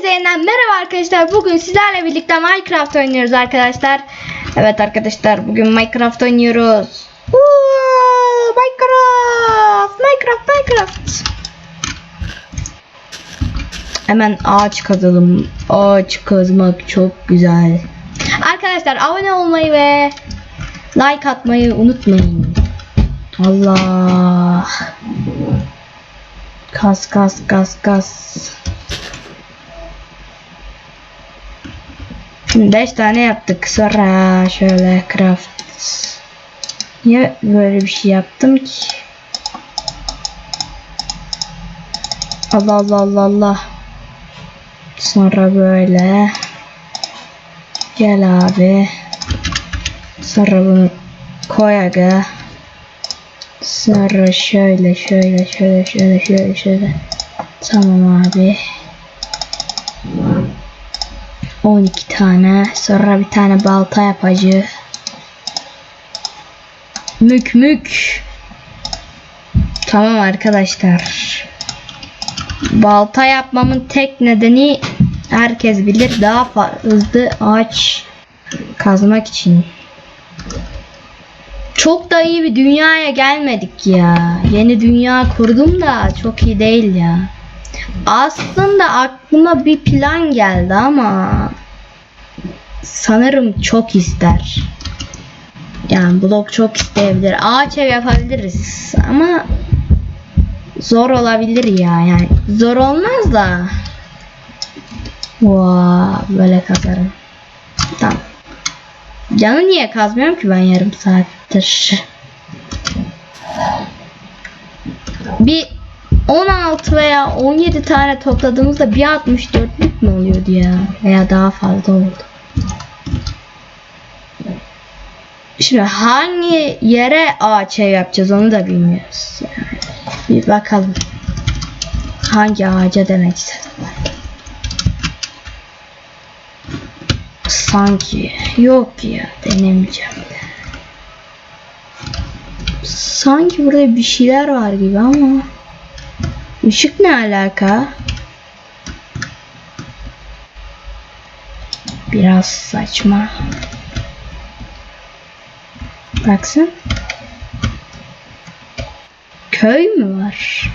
Hepinize yeniden merhaba arkadaşlar. Bugün sizlerle birlikte Minecraft oynuyoruz arkadaşlar. Evet arkadaşlar bugün Minecraft oynuyoruz. Woo, Minecraft, Minecraft, Minecraft. Hemen ağaç kazalım. Ağaç kazmak çok güzel. Arkadaşlar abone olmayı ve like atmayı unutmayın. Allah. Kas kas kas kas. Şimdi 5 tane yaptık. Sonra şöyle craft. Niye böyle bir şey yaptım ki? Allah Allah Allah Allah. Sonra böyle. Gel abi. Sonra bunu koy aga. Sonra şöyle şöyle şöyle şöyle şöyle şöyle. Tamam abi. 12 tane. Sonra bir tane balta yapacı. Mük mük. Tamam arkadaşlar. Balta yapmamın tek nedeni herkes bilir daha hızlı ağaç kazmak için. Çok da iyi bir dünyaya gelmedik ya. Yeni dünya kurdum da çok iyi değil ya. Aslında aklıma bir plan geldi ama sanırım çok ister. Yani blok çok isteyebilir. Ağaç ev yapabiliriz ama zor olabilir ya. Yani zor olmaz da. Vaa böyle kazarım. Tamam. Canı niye kazmıyorum ki ben yarım saattir? Bir 16 veya 17 tane topladığımızda bir 64'lük mü oluyordu ya? Veya daha fazla oldu. Şimdi hangi yere ağaç yapacağız onu da bilmiyoruz. Yani bir bakalım. Hangi ağaca demek. Sanki yok ya denemeyeceğim de. Sanki burada bir şeyler var gibi ama ışık ne alaka? Biraz saçma. Baksın. Köy mü var?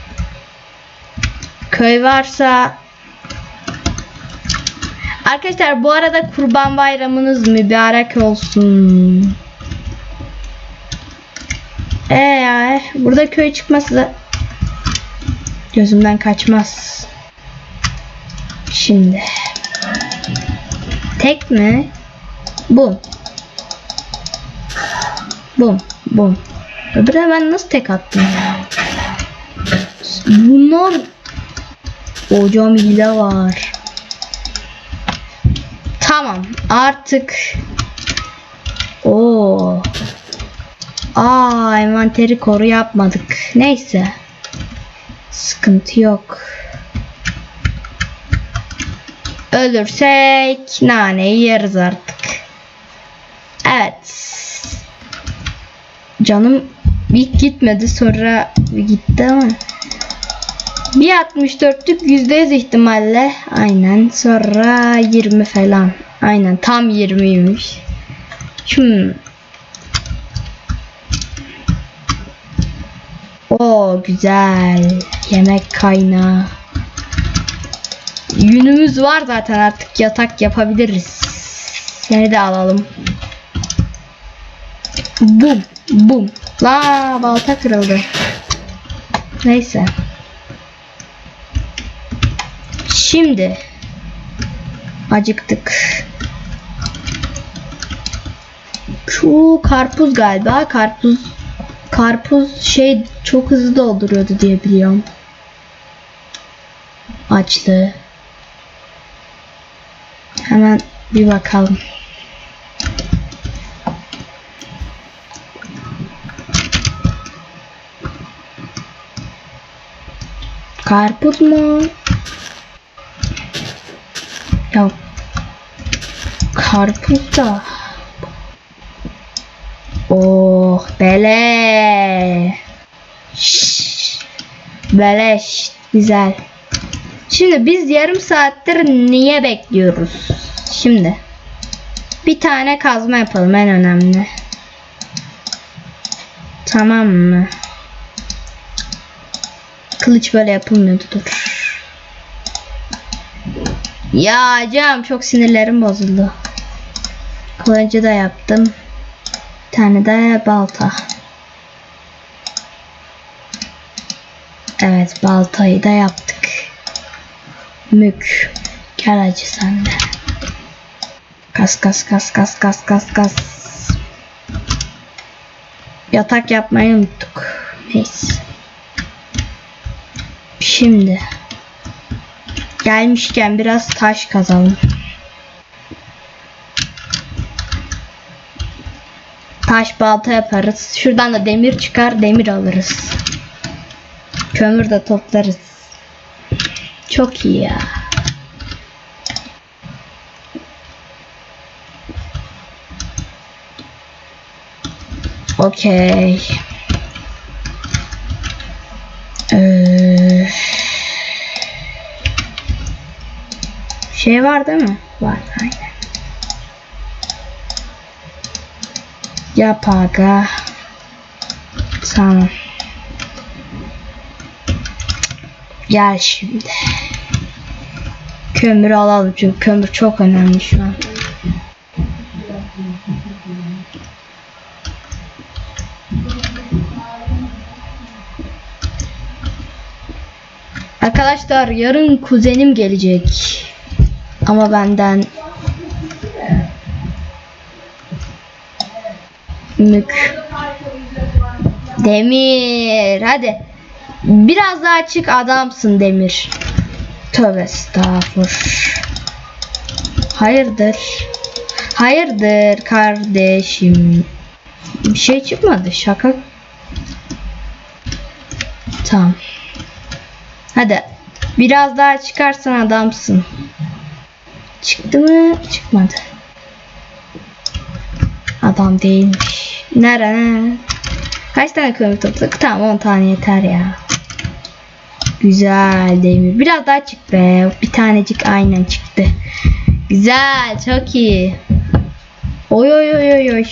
Köy varsa Arkadaşlar bu arada kurban bayramınız mübarek olsun. Ee, burada köy çıkması da gözümden kaçmaz. Şimdi tek mi? Bu. Bum bum. Öbürüne ben nasıl tek attım ya? Bunlar Hocam hile var. Tamam artık o Aa envanteri koru yapmadık. Neyse. Sıkıntı yok. Ölürsek naneyi yeriz artık. Evet. Canım ilk gitmedi sonra gitti ama. Bir 64'lük %100 ihtimalle. Aynen. Sonra 20 falan. Aynen tam 20'ymiş. Hmm. O güzel. Yemek kaynağı. Yünümüz var zaten artık yatak yapabiliriz. Seni de alalım. Bum bum. La balta kırıldı. Neyse. Şimdi acıktık. Şu karpuz galiba. Karpuz karpuz şey çok hızlı dolduruyordu diye biliyorum. Açtı. Hemen bir bakalım. Karpuz mu? Ya karpuz da Oh bele Şşş. Beleş güzel Şimdi biz yarım saattir niye bekliyoruz? Şimdi bir tane kazma yapalım en önemli. Tamam mı? Kılıç böyle yapılmıyordu dur. Ya Cem çok sinirlerim bozuldu. Kılıcı da yaptım. Bir tane de balta. Evet baltayı da yaptık. Mük. Gel acı sen de. Kas kas kas kas kas kas kas. Yatak yapmayı unuttuk. Neyse. Şimdi. Gelmişken biraz taş kazalım. Taş balta yaparız. Şuradan da demir çıkar, demir alırız. Kömür de toplarız. Çok iyi ya. Okey. Ee, şey var değil mi? Var aynen. Yap aga. Tamam. Gel şimdi. Kömür alalım çünkü kömür çok önemli şu an. Arkadaşlar yarın kuzenim gelecek. Ama benden mük Demir hadi biraz daha çık adamsın Demir Tövbe estağfur Hayırdır Hayırdır kardeşim Bir şey çıkmadı şaka Tamam Hadi biraz daha çıkarsan adamsın Çıktı mı? Çıkmadı. Adam değilmiş. Nere? Kaç tane kömür topladık? Tamam 10 tane yeter ya. Güzel demir. Biraz daha çık be. Bir tanecik aynen çıktı. Güzel. Çok iyi. Oy oy oy oy oy.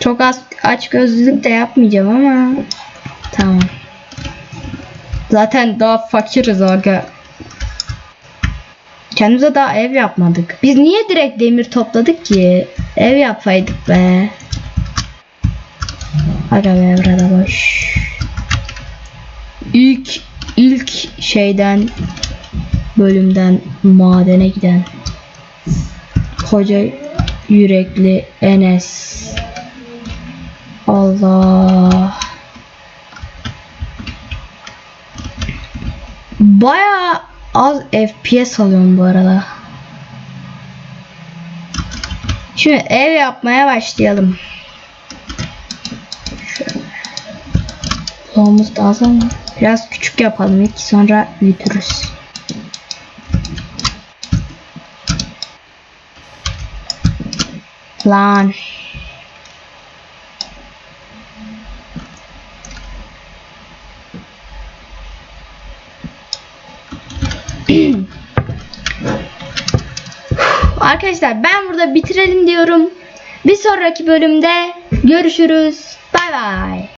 Çok az aç gözlülük de yapmayacağım ama. Tamam. Zaten daha fakiriz aga. Kendimize daha ev yapmadık. Biz niye direkt demir topladık ki? Ev yapaydık be. Aga be burada boş. İlk ilk şeyden bölümden madene giden koca yürekli Enes. Allah. Bayağı az FPS alıyorum bu arada. Şimdi ev yapmaya başlayalım. Şöyle. Bloğumuz da az ama biraz küçük yapalım ilk sonra büyütürüz. Lan. Arkadaşlar ben burada bitirelim diyorum. Bir sonraki bölümde görüşürüz. Bay bay.